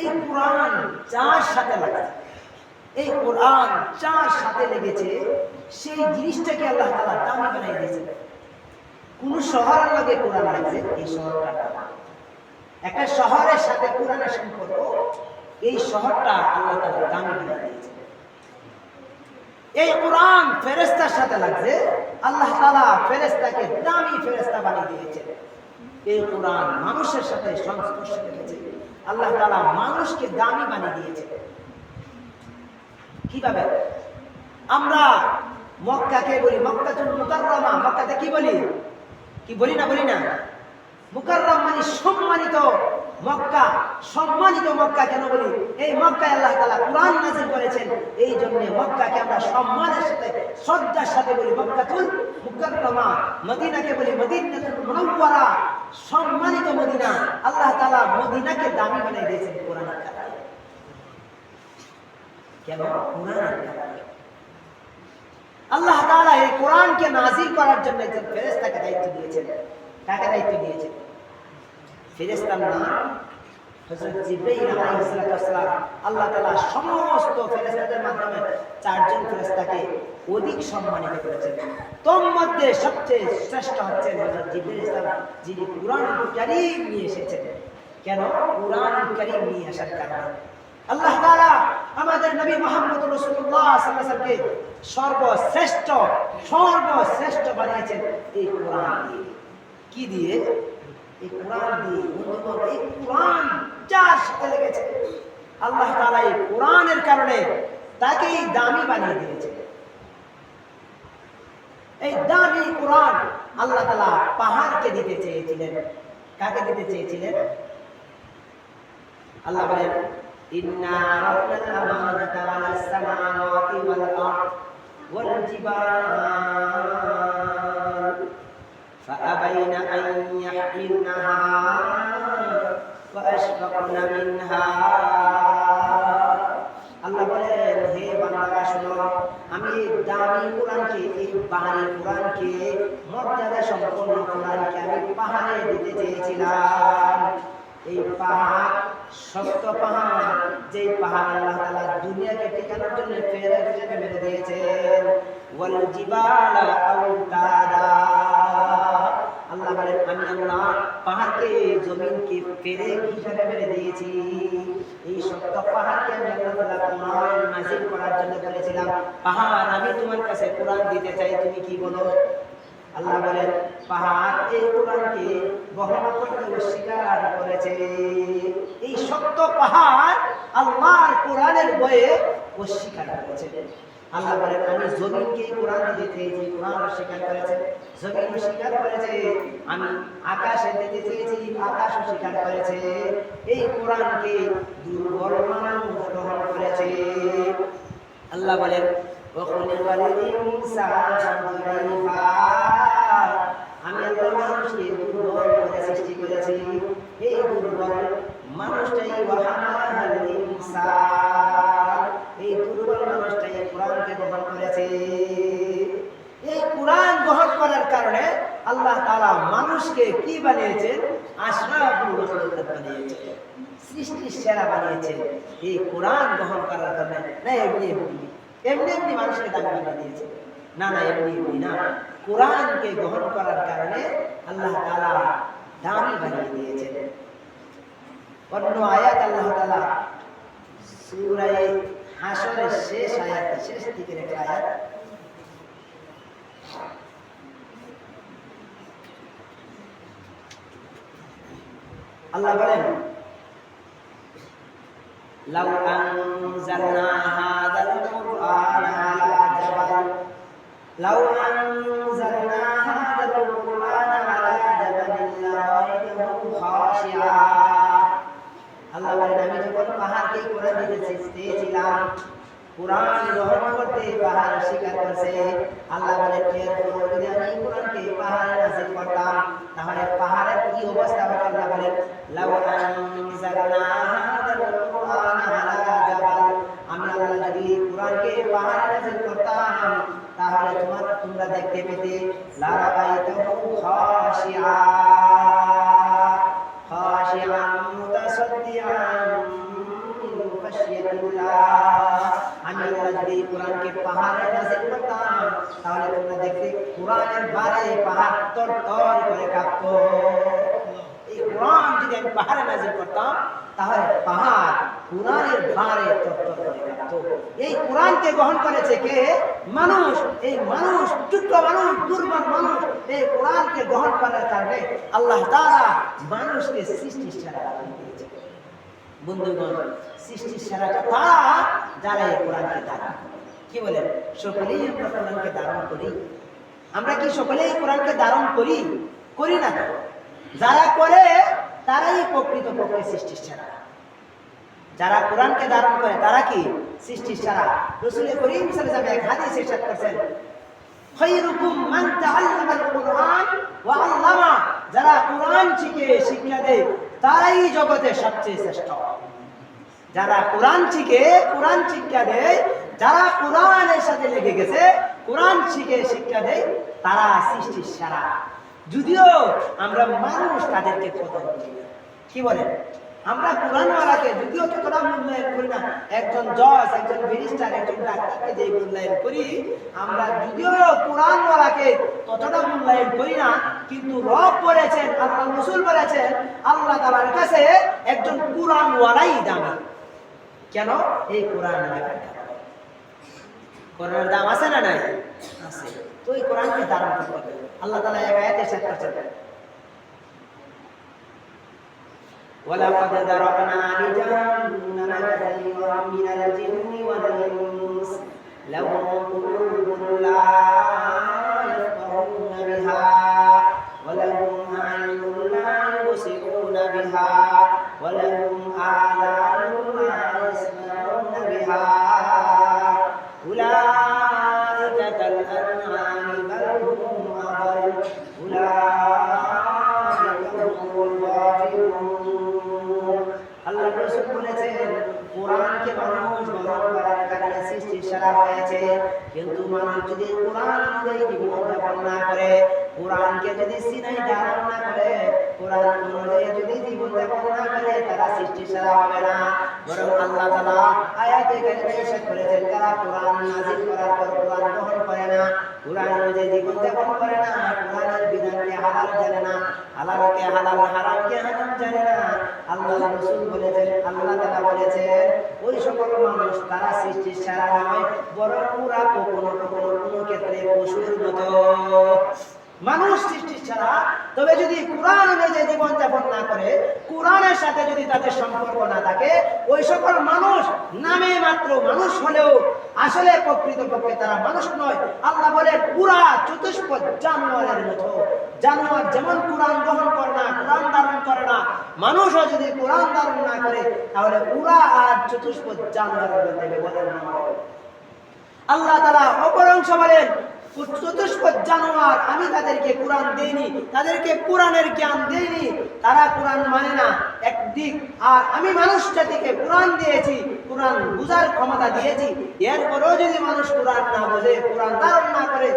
এই কোরআন যার সাথে লাগে এই কোরআন যার সাথে লেগেছে, সেই জিনিসটাকে আল্লাহ তালা দামি বানাই দিয়েছে। কোন শহরের লগে কোরআন লাগছে, এই শহরটা একটা শহরের সাথে কোরআনের সম্পর্ক, এই শহরটা আল্লাহ তালা দামি বানাই দিয়েছে। এই কোরআন ফেরেস্তার সাথে লাগছে, আল্লাহ তালা ফেরেস্তাকে দামি ফেরেস্তা বানিয়ে দিয়েছে। এই কোরআন মানুষের সাথে সংস্পর্শে লেগেছে আল্লাহ তালা মানুষকে দামি বানিয়ে দিয়েছে। কীভাবে? আমরা মক্কাকে বলি মক্কাতুল মুকাররমা। মক্কাতে কি বলি? কি বলি না বলি না? মুকাররম মানে সম্মানিত মক্কা। সম্মানিত মক্কা কেন বলি? এই মক্কায় আল্লাহ তালা কোরআন নাযিল করেছেন। এই জন্য মক্কাকে আমরা সম্মানের সাথে, শ্রদ্ধার সাথে বলি মক্কাতুল মুকাররমা। মদিনাকে বলি মদিনাতুল মুনাওয়ারা। সম্মানিত মদিনা। আল্লাহ তাআলা মদিনাকে দামি বানিয়ে দিয়েছেন কোরআনের কারণে কেন? কোরআনের কারণে আল্লাহ তাআলা এই কোরআনকে নাজিল করার জন্য একজন ফেরেশতাকে দায়িত্ব দিয়েছেন। কাকে দায়িত্ব দিয়েছেন? ফেরেশতার নাম আল্লাহ তাআলা সমস্ত ফেরেশতাদের মাধ্যমে চারজন ফেরেশতাকে অধিক সম্মানিত করেছেন। তোর মধ্যে সবচেয়ে শ্রেষ্ঠ হচ্ছেন হযরত জিবরাইল ইসলাম, যিনি কোরআন কারীম নিয়ে এসেছেন। কেন? কোরআন কারীম নিয়ে আসার কারণে। আল্লাহ তাআলা আমাদের নবী মুহাম্মদ আলাইহি সর্বশ্রেষ্ঠ সর্বশ্রেষ্ঠ বানিয়েছেন এই কোরআন দিয়ে। কি দিয়ে? এই কোরআন দিয়ে এই কোরআন যার সাথে লেগেছে। আল্লাহ তাআলা এই কোরআনের কারণে তাকেই দামি বানিয়ে দিয়েছে। এই দামি কোরআন আল্লাহ তাআলা পাহাড়কে দিতে চেয়েছিলেন কাকে দিতে চেয়েছিলেন আল্লাহ বলেন ইন্না আরাদনা al-amanata 'ala as-samawati wal-ard wal-jibal فأبين أن يحملنها وأشفقن منها দামি কোরআনকে, এই পাহাড়ি কোরআনকে, মর্যাদা সম্পন্ন কোরআনকে আমি পাহাড়ে দিতে চেয়েছিলাম। এই পাহাড় শক্ত পাহাড় যে পাহাড় আল্লাহ তাআলা দুনিয়াকে টিকানোর জন্য ফেরা হিসেবে মেরে দিয়েছেন। ওয়াল জিবালা আউতাদা। আল্লাহ বলেন আমি আল্লাহ পাহাড়কে, জমিনকে ফেরে হিসাবে মেরে দিয়েছি। এই শক্ত পাহাড়কে আমি আল্লাহ কোরআন নাযিল করার জন্য বলেছিলাম। পাহাড়, আমি তোমার কাছে কোরআন দিতে চাই, তুমি কি বলো? আল্লাহ বলেন পাহাড় এই কোরআনকে বহন করতে অস্বীকার করেছে। এই শক্ত পাহাড় আল্লাহর কোরআনের বয়ে অস্বীকার করেছে। আল্লাহ বলেন, আমি জমিনকে কোরআন দিতে চেয়েছি কোরআন স্বীকার করেছে। জমিন স্বীকার করেছে, আমি আকাশে দিতে চেয়েছি, আকাশও স্বীকার করেছে। এই কোরআনকে দুর্বল মানুষ করেছে। আল্লাহ বলেন মানুষটাই কারণে আল্লাহ তাআলা মানুষকে কি বানিয়েছেন আশরাফুল বানিয়েছেন সৃষ্টির সেরা বানিয়েছেন এই কোরআন গ্রহণ করার কারণে না এমনি এমনি এমনি এমনি মানুষকে দাবি বানিয়ে দিয়েছে না না, এমনি এমনি না। কোরআনকে গ্রহণ করার কারণে আল্লাহ তাআলা দামি বানিয়ে দিয়েছেন। অন্য আয়াত আল্লাহ তাআলা সূরা হাসরের শেষ আয়াত, শেষ দিকের একটা আয়াত। আল্লাহ বলেন, লাউ আনজালনা হাদাল কুরআন আলা জাবাল। লাউ আনজালনা হাদাল কুরআন আলা জাবালিন লারাইতাহু খাশিআ আল্লাহ বলেন, আমি যখন পাহাড়কে কোরআন দিতে চেয়েছিলাম, কোরআন গ্রহণ করতে পাহাড় স্বীকার করছে। আল্লাহ বলে যদি আমি কোরআনকে পাহাড়ের কাছে করতাম? তাহলে পাহাড়ের কি অবস্থা হবে? আল্লাহ বলেন যদি এই কোরআনকে পাহাড়ে নাজিল করতাম তাহলে তোমরা দেখতে কোরআনের বারে পাহাড় তর তর করে কাঁপতো। এই কোরআন যদি আমি পাহাড়ে নাজিল করতাম, তাহলে পাহাড় কোরআনের ভারে তত্তর করে এই কোরআনকে গ্রহণ করেছে কে? মানুষ। এই মানুষ টুকর মানুষ দুর্বল মানুষ, এই কোরআনকে গ্রহণ করার কারণে আল্লাহ তাআলা মানুষকে সৃষ্টির সেরা বন্ধুগণ সৃষ্টির সেরাটা তারা যারা এই কোরআনকে ধারণ কি বলেন সকলেই আমরা কোরআনকে ধারণ করি। আমরা কি সকলেই কোরআনকে ধারণ করি? করি না যারা করে, তারাই প্রকৃত পক্ষে সৃষ্টির সেরা। যারা কোরআনকে ধারণ করে, তারা কি সৃষ্টির সেরা? রসুল করিম সাল্লাল্লাহু এক হাদিস ইরশাদ করেছেন, খৈরুকুম মান তাআল্লামাল কুরআন ওয়া আল্লামা। যারা কোরআন শিখে শিক্ষা দেয়, তারাই জগতে সবচেয়ে শ্রেষ্ঠ। যারা কোরআন শিখে, কোরআন শিক্ষা দেয়, যারা কোরআনের সাথে লেগে গেছে, কোরআন শিখে শিক্ষা দেয়, তারা সৃষ্টির সারা। যদিও আমরা মানুষ তাদেরকে না। কি বলেন আমরা কোরআনওয়ালাকে যদিও ততটা মূল্যায়ন করি না, একজন জজ, একজন ব্যারিস্টার, একজন ডাক্তারকে যে মূল্যায়ন করি, আমরা যদিও কোরআনওয়ালাকে ততটা মূল্যায়ন করি না, কিন্তু রব বলেছেন, আল্লাহ রসুল বলেছেন, আল্লাহ তালার কাছে একজন কোরআনওয়ালাই দামি। কেন এই কোরআন লেখার কারণে। কোরআনের দাম আছে না নাই আছে তো এই কোরআনকে ধারণ করতে হবে আল্লাহ তালা এক আয়াতে শেষ করছেন ولقد ذرأنا لجهنم كثيرا من الجن والإنس لهم قلوب لا يفقهون بها ولهم أعين لا يبصرون بها ولهم آذان কোরআনকে যদি সিনাই ধারণ না করে, কোরআন অনুযায়ী যদি জীবনযাপন না করে, তারা সৃষ্টি সারা হবে না। বরং আল্লাহ তাআলা আয়াতে কারিমে করেছেন যারা কোরআন নাযিল করার পর কোরআন গ্রহণ করে না। কোরআন অনুযায়ী জীবনযাপন করে না, কোরআনের বিধানকে হালাল জানে না হালালকে হালাল হারামকে হারাম জানে না। আল্লাহ বলেছেন আল্লাহ বলেছেন, ওই সকল মানুষ তারা সৃষ্টির সারা নয়, বরং ওরা কখনো কখনো কোনো ক্ষেত্রে পশুর মতো। মানুষ সৃষ্টির ছাড়া, তবে যদি কোরআন অনুযায়ী জীবন যাপন না করে, কোরআনের সাথে যদি তাদের সম্পর্ক না থাকে, ওই সকল মানুষ নামে মাত্র মানুষ হলেও আসলে প্রকৃত পক্ষে তারা মানুষ নয়। আল্লাহ বলে পুরা চতুষ্প জানোয়ারের মতো। জানোয়ার যেমন কোরআন গ্রহণ করে না, কোরআন ধারণ করে না, মানুষও যদি কোরআন ধারণ না করে, তাহলে পুরা আর চতুষ্প জানোয়ারের মধ্যে বলেন আল্লাহ তারা অপর অংশ বলেন চতুষ্প জানোয়ার, আমি তাদেরকে কোরআন দেইনি, তাদেরকে কোরআনের জ্ঞান দেইনি, তারা কোরআন মানে না, একদিক। আর আমি মানুষ জাতিকে কোরআন দিয়েছি, কোরআন বুঝার ক্ষমতা দিয়েছি। এরপরেও যদি মানুষ কোরআন না বোঝে, কোরআন ধারণ না করে,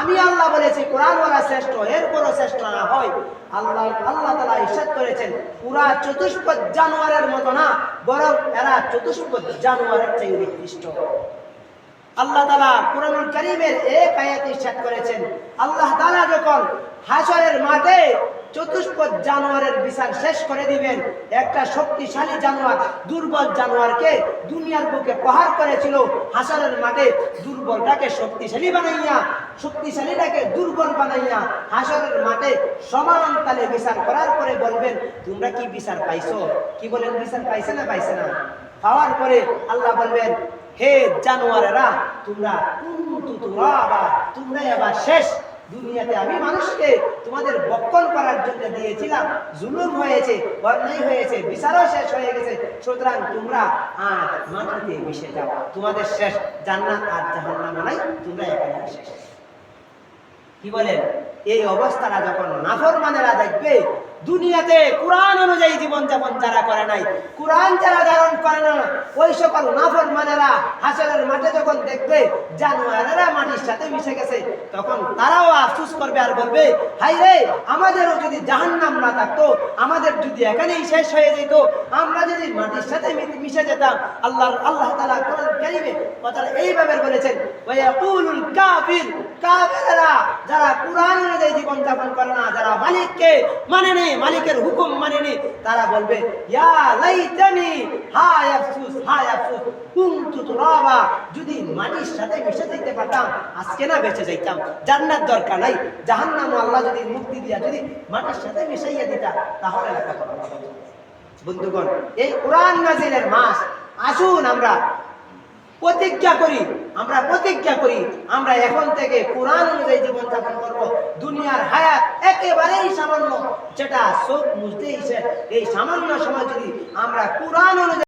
আমি আল্লাহ বলেছি কোরআন ওরা শ্রেষ্ঠ, এরপরও শ্রেষ্ঠ না হয়। আল্লাহ আল্লাহ তালা ইসাদ করেছেন, পুরা চতুষ্প জানোয়ারের মতো না, বরং এরা চতুষ্প জানোয়ারের চেয়ে নিকৃষ্ট। আল্লাহ তালা কোরআনুল করিমের এক আয়াত ইরশাদ করেছেন। আল্লাহ তালা যখন হাসরের মাঠে চতুষ্প জানোয়ারের বিচার শেষ করে দিবেন, একটা শক্তিশালী জানোয়ার, দুর্বল জানোয়ারকে দুনিয়ার বুকে প্রহার করেছিল হাসরের মাঠে দুর্বলটাকে শক্তিশালী বানাইয়া, শক্তিশালীটাকে দুর্বল বানাইয়া হাসরের মাঠে সমান তালে বিচার করার পরে বলবেন, তোমরা কি বিচার পাইছো? কি বলেন, বিচার পাইছে না পাইছে না? পাওয়ার পরে আল্লাহ বলবেন হে জানোয়ারেরা, তোমরা তোমরা এবার শেষ। দুনিয়াতে আমি মানুষকে তোমাদের বক্ষণ করার জন্য দিয়েছিলাম। জুলুম হয়েছে, অন্যায় হয়েছে, বিচারও শেষ হয়ে গেছে। সুতরাং তোমরা আজ মাটিতে মিশে যাও। তোমাদের শেষ। জান্নাত আর জাহান্নাম নাই, তোমরা এখানে শেষ। কি বলেন? এই অবস্থাটা যখন নাফরমানেরা দেখবে দুনিয়াতে কোরআন অনুযায়ী জীবনযাপন যারা করে নাই, কোরআন যারা ধারণ করে না, ওই সকল নাফর মানেরা হাসরের মাঠে যখন দেখবে জানোয়ারেরা মাটির সাথে মিশে গেছে, তখন তারাও আফসুস করবে আর বলবে হাই রে আমাদেরও যদি জাহান্নাম না থাকতো, আমাদের যদি এখানেই শেষ হয়ে যেত, আমরা যদি মাটির সাথে মিশে যেতাম আল্লাহ আল্লাহ তালা কোরআন কারীমে কথাটা এইভাবে বলেছেন, ওয়ায়াকুলুল কাফির কাফেররা যারা কোরআন অনুযায়ী জীবন যাপন করে না, যারা মালিককে মানে নেই মালিকের হুকুম মানে নেই তারা বলবে যদি মাটির সাথে মিশে যেতে পারতাম, আজকে না বেঁচে যাইতাম, জান্নাত দরকার নাই, জাহান্নাম আল্লাহ যদি মুক্তি দিয়া যদি মাটির সাথে মিশাইয়া দিতা, তাহলে। বন্ধুগণ, এই কোরআন নাজিলের মাস, আসুন আমরা প্রতিজ্ঞা করি, আমরা প্রতিজ্ঞা করি, আমরা এখন থেকে কোরআন অনুযায়ী জীবনযাপন করব। দুনিয়ার হায়াত একেবারেই সামান্য, যেটা চোখ বুঝতেই এই সামান্য সময় যদি আমরা কোরআন অনুযায়ী